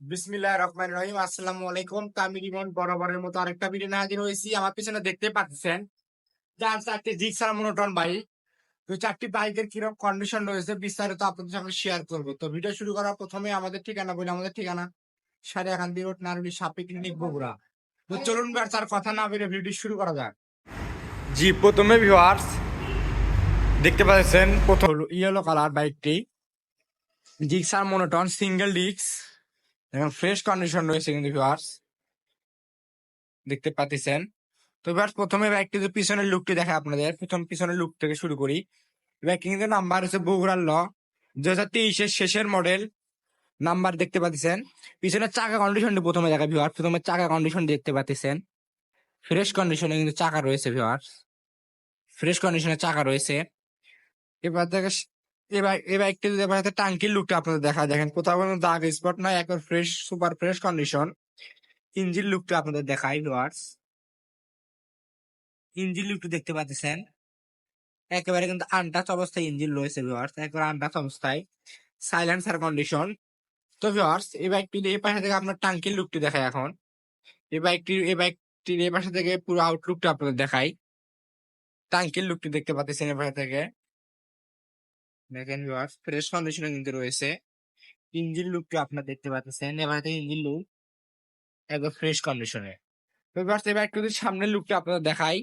বিসমিল্লাহ রহমান রহিম। আসসালামু আলাইকুম তামির ইমন বরাবরের মতো আরেকটা ভিডিও নিয়ে হাজির হয়েছি। আমার পিছনে দেখতে পাচ্ছেন, যার চারটি জিক্সার মনোটন বাইক তো চারটি বাইকের কীরকম কন্ডিশন রয়েছে বিস্তারিত আপনাদের সঙ্গে শেয়ার করব। তো ভিডিও শুরু করার প্রথমে আমাদের ঠিকানা বলি। আমাদের ঠিকানা সাড়ে একান দি রোড, নারুলি সাপে ক্লিনিক বগুড়া। তো চলুন ব্যবসার কথা না বেরিয়ে ভিডিও শুরু করা যাক। জি, প্রথমে ভিউয়ার্স দেখতে পাচ্ছেন, প্রথম ইয়েলো কালার বাইকটি জিক্সার মনোটন সিঙ্গেল ডিস্ক এবং ফ্রেশ কন্ডিশন রয়েছে কিন্তু ভিউয়ার্স দেখতে পাচ্ছেন? তো ভিউয়ার্স প্রথমে বাইকটি যে পিছনের লুকটি দেখে আপনাদের। প্রথম পিছনের লুক থেকে শুরু করি। বাইকটি কিন্তু নাম্বার হচ্ছে বগুড়ার ল। দু হাজার তেইশের শেষের মডেল নাম্বার দেখতে পাচ্ছেন। পিছনের চাকা কন্ডিশনটি প্রথমে দেখা ভিউয়ার্স প্রথমে চাকা কন্ডিশন দেখতে পাচ্ছেন। ফ্রেশ কন্ডিশনে কিন্তু চাকা রয়েছে ভিউয়ার্স ফ্রেশ কন্ডিশনে চাকা রয়েছে। এবার দেখে এবার এই বাইকটি যদি হাতে টাঙ্কির লুকটা আপনাদের দেখা দেখেন, কোথাও কোনো দাগ স্পট নাই একবার fresh super fresh condition engine লুকটা আপনাদের দেখাই ভিউয়ার্স ইঞ্জিন লুকটা দেখতে পাচ্ছেন। একেবারে কিন্তু আনটাচ অবস্থায় ইঞ্জিন রয়েছে ভিউয়ার্স একেবারে আনটাচ অবস্থায়। সাইলেন্সার কন্ডিশন তো ভিউয়ার্স এই বাইকটির এই পাশে থেকে আপনার টাঙ্কির লুকটি দেখায় এখন। এই বাইকটির এই বাইকটির এই পাশে থেকে পুরো আউটলুকটা আপনাদের দেখাই। টাঙ্কির লুকটি দেখতে পাচ্ছেন এই পাশে থেকে। দেখেন ভিউয়ার্স ফ্রেশ কন্ডিশনে কিন্তু রয়েছে। ইঞ্জিন লুকটা আপনারা দেখতে পাচ্ছেন। এবার ইঞ্জিন লুক একদম ফ্রেশ কন্ডিশনে ভিউয়ার্স এবার একটু সামনের লুকটা আপনাদের দেখাই।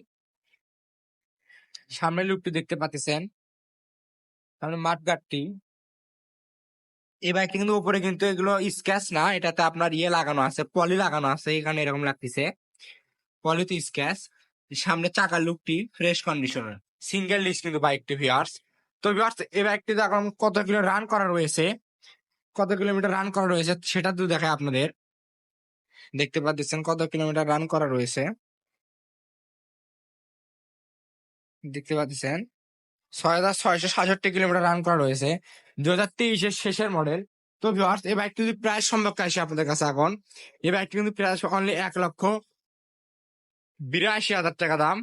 সামনের লুকটি দেখতে পাচ্ছেন। সামনে মাঠ গার্ডটি এই বাইকটি কিন্তু উপরে কিন্তু এগুলো স্ক্যাচ না, এটাতে আপনার ইয়ে লাগানো আছে পলি লাগানো আছে, এখানে এরকম লাগতেছে। পলিতে স্ক্যাচ সামনে চাকার লুকটি ফ্রেশ কন্ডিশনের সিঙ্গেল ডিস্ক কিন্তু বাইকটি ভিউয়ার্স তো এই বাইকটিতে এখন কত কিলো রান করা রয়েছে? কত কিলোমিটার রান করা রয়েছে? সেটা তো দেখায় আপনাদের। দেখতে পাচ্ছেন কত কিলোমিটার রান করা রয়েছে? দেখতে পাচ্ছেন? ছয় হাজার ছয়শো সাতষট্টি কিলোমিটার রান করা রয়েছে। দু হাজার তেইশের শেষের মডেল তো ভিউয়ার্স এই বাইকটি যদি প্রায় সম্পর্কে আসে আপনাদের কাছে এখন। এই বাইকটি কিন্তু প্রায় অনলি এক লক্ষ বিরাশি হাজার টাকা দাম।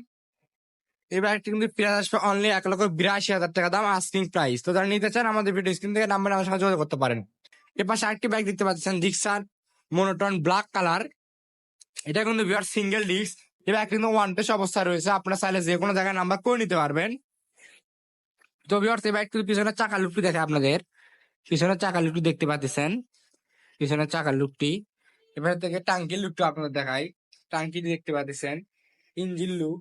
এই বাইকটি কিন্তু প্রায় আসবে অনলি এক লক্ষ বিরাশি হাজার টাকা দাম আস্কিং প্রাইস তো যারা নিতে চান আমাদের ভিডিও স্ক্রিন থেকে নাম্বারে আমার সঙ্গে যোগাযোগ করতে পারেন। এর পাশে আরেকটি বাইক দেখতে পাচ্ছেন ডিক্সার মনোটন ব্ল্যাক কালার এটা কিন্তু বিহার সিঙ্গেল ডিস্ক এই বাইক কিন্তু ওয়ান টেস্ট অবস্থায় রয়েছে। আপনারা চাইলে যে কোনো জায়গায় নাম্বার করে নিতে পারবেন। তো বিহার এই কিন্তু পিছনের চাকার লুকটি দেখে আপনাদের। পিছনের চাকার লুকটি দেখতে পাচ্ছেন। পিছনের চাকার লুকটি এবার থেকে টাঙ্কির লুকটা আপনাদের দেখাই। টাঙ্কি দেখতে পাচ্ছেন। ইঞ্জিন লুক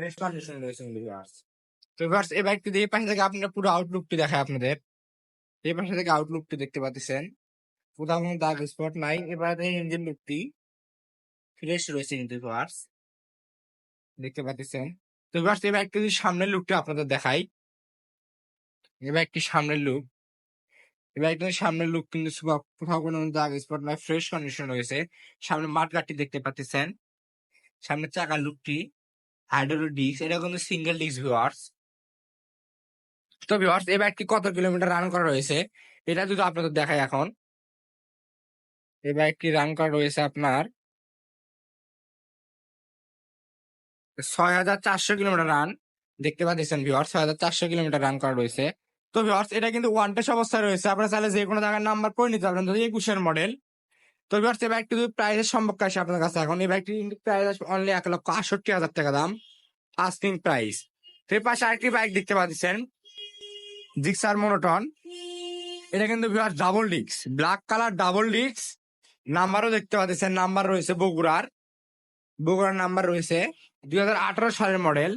ফ্রেশ কন্ডিশন রয়েছে ভিউয়ার্স তো ভিউয়ার্স এই বাইকটি এই পাশে থেকে আপনারা পুরো আউটলুকটি দেখায় আপনাদের। এই পাশে থেকে আউটলুকটি দেখতে পাচ্ছেন। কোথাও কোনো দাগ স্পট নাই। এবার এই ইঞ্জিন লুকটি ফ্রেশ রয়েছে কিন্তু ভিউয়ার্স দেখতে পাচ্ছেন। তো ভিউয়ার্স এই বাইকটি সামনের লুকটা আপনাদের দেখাই। এই বাইকটি সামনের লুক এই বাইকটির সামনের লুক কিন্তু কোথাও কোনো দাগ স্পট নাই ফ্রেশ কন্ডিশন রয়েছে। সামনে মাঠগাটটি দেখতে পাচ্ছেন। সামনে চাকার লুকটি হাইড্রোলো ডিস্ক এটা কিন্তু সিঙ্গেল ডিস্ক ভিউয়ার্স তো ভিউয়ার্স এই বাইকটি কত কিলোমিটার রান করা রয়েছে, এটা যদি আপনাদের দেখাই এখন। এই বাইকটি রান করা রয়েছে আপনার ছয় হাজার চারশো কিলোমিটার রান দেখতে পাচ্ছেন ভিউয়ার্স ছয় হাজার চারশো কিলোমিটার রান করা রয়েছে। তো ভিউয়ার্স এটা কিন্তু ওয়ান টেস্ট অবস্থায় রয়েছে। আপনারা চাইলে যে কোনো জায়গায় নাম্বার করে নিতে পারবেন যদি একুশের মডেল তো ভিউয়ার্স, এই বাইকটি যদি প্রাইসের সম্পর্কে আসে আপনার কাছে। এখন এই কিন্তু প্রাইস আসবে অনলি এক লক্ষ আটষট্টি হাজার টাকা দাম। আস্কিং প্রাইস এর পাশে আরেকটি বাইক দেখতে পাচ্ছেন। জিক্সার মনোটন এটা কিন্তু viewers double disc black colour double disc নাম্বারও দেখতে পাচ্ছেন। নাম্বার রয়েছে বগুড়ার। বগুড়ার নাম্বার রয়েছে দুই হাজার আঠারো সালের মডেল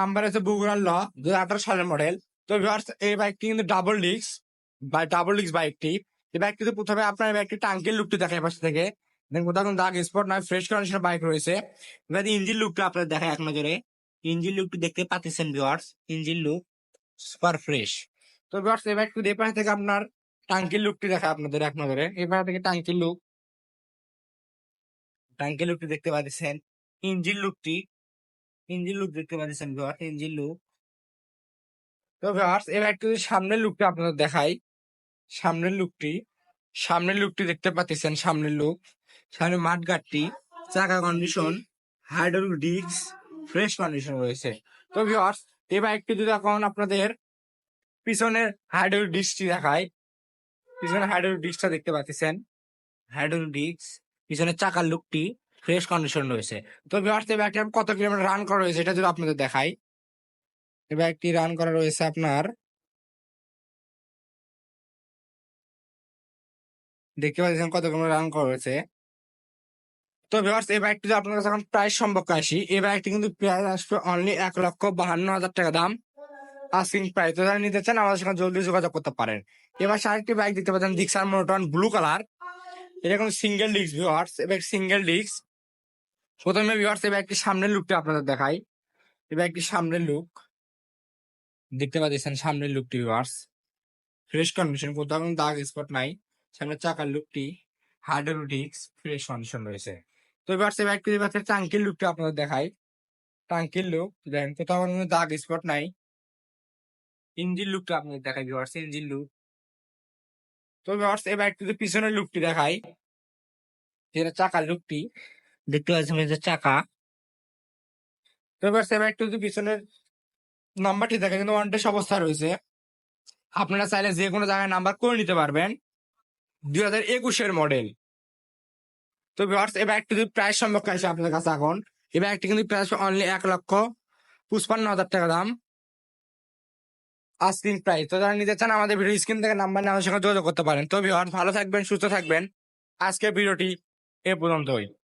নাম্বার আছে বগুড়ার ল, দুই হাজার আঠারো সালের মডেল তো ভিউয়ার্স, এই বাইকটি কিন্তু ডাবল ডিস্ক বা ডাবল ডিস্ক বাইকটি এই বাইকটিতে প্রথমে আপনার বাইকটি টাঙ্কির লুকটি দেখে পাশে থেকে। কোথাও কোনো দাগ স্পট নয় ফ্রেশ কন্ডিশনের বাইক রয়েছে। এবার ইঞ্জিন লুকটা আপনার দেখে এক নজরে। ইঞ্জিন লুকটি দেখতে পাচ্ছেন viewers engine look super fresh তো ভিউয়ার্স এই বাইকটি এই থেকে আপনার টাঙ্কির লুকটি দেখা আপনাদের এক নজরে। এই থেকে টাঙ্কির লুক টাঙ্কির লুকটি দেখতে পাচ্ছেন। ইঞ্জিন লুকটি ইঞ্জিন লুক দেখতে পাচ্ছেন ভিউয়ার্স ইঞ্জিন লুক তো এই বাইকটি যদি সামনের লুকটা আপনাদের দেখাই সামনের লুকটি সামনের লুকটি দেখতে পাচ্ছেন সামনের লুক। সামনে মাঠ গাটটি চাকা condition hydraulic disc fresh condition রয়েছে। তো ভিউয়ার্স এই বাইকটি যদি এখন আপনাদের পিছনের হাইড্রোলিক ডিস্কটি দেখায় পিছনে হাইড্রোলিক ডিস্কটা দেখতে পাচ্ছেন। হাইড্রোলিক ডিস্ক পিছনে চাকার লুকটি ফ্রেশ কন্ডিশন রয়েছে। তো ভিউয়ার্স এই ব্যাগটি কত কিলোমিটার রান করা রয়েছে, এটা যদি আপনাদের দেখাই। এই ব্যাগটি রান করা রয়েছে আপনার দেখতে পাচ্ছেন কত কিলোমিটার রান করা রয়েছে তো ভিউয়ার্স এই বাইকটি আপনার কাছে এখন প্রাইস সম্পর্কে আসি, এই বাইকটি কিন্তু প্রাইস আসবে অনলি এক লক্ষ বাহান্ন হাজার টাকা দাম। আস্কিং প্রাইস তো যারা নিতে চান আমাদের সঙ্গে জলদি যোগাযোগ করতে পারেন। এবার আরেকটি বাইক দেখতে পাচ্ছেন ডিক্সার মোটন ব্লু কালার এটা কোনো সিঙ্গেল ডিস্ক ভিউয়ার্স এবার সিঙ্গেল ডিস্ক প্রথমে ভিউয়ার্স এই বাইকটির সামনের লুকটা আপনাদের দেখাই। এই বাইকটির সামনের লুক দেখতে পাচ্ছেন সামনের লুকটি ভিউয়ার্স ফ্রেশ কন্ডিশন কোথাও কোনো দাগ স্পট নাই। সামনে চাকার লুকটি হাইড্রোলিক্স ফ্রেশ কন্ডিশন রয়েছে। তো এবার সে বাইকটি এবার টাঙ্কির লুকটা আপনাদের দেখাই। টাঙ্কির লুক দেখেন কোথাও কোনো দাগ স্পট নাই। ইঞ্জিন লুকটা আপনাদের দেখাই ভিউয়ার্স ইঞ্জিন লুক তো ভিউয়ার্স এই বাইকটিতে পিছনের লুকটি দেখাই। যেটা চাকার লুকটি দেখতে পাচ্ছেন এই যে চাকা। তো এবার সে বাইকটিতে পিছনের নাম্বারটি দেখে কিন্তু ওয়ান্টেস অবস্থা রয়েছে। আপনারা চাইলে যে কোনো জায়গায় নাম্বার করে নিতে পারবেন। দুই হাজার একুশের মডেল তো ভিউয়ার্স এই ব্যাগটি প্রাইস সম্পর্কে আছে আপনাদের কাছে এখন, এই ব্যাগটি কিন্তু প্রাইস অনলি এক লক্ষ পঁচপান্ন হাজার টাকা দাম। আস্কিং প্রাইস তো যারা নিতে চান আমাদের ভিডিও স্ক্রিন থেকে নাম্বার আমাদের সঙ্গে যোগাযোগ করতে পারেন। তো ভিউয়ার্স ভালো থাকবেন, সুস্থ থাকবেন। আজকের ভিডিওটি এ পর্যন্তই।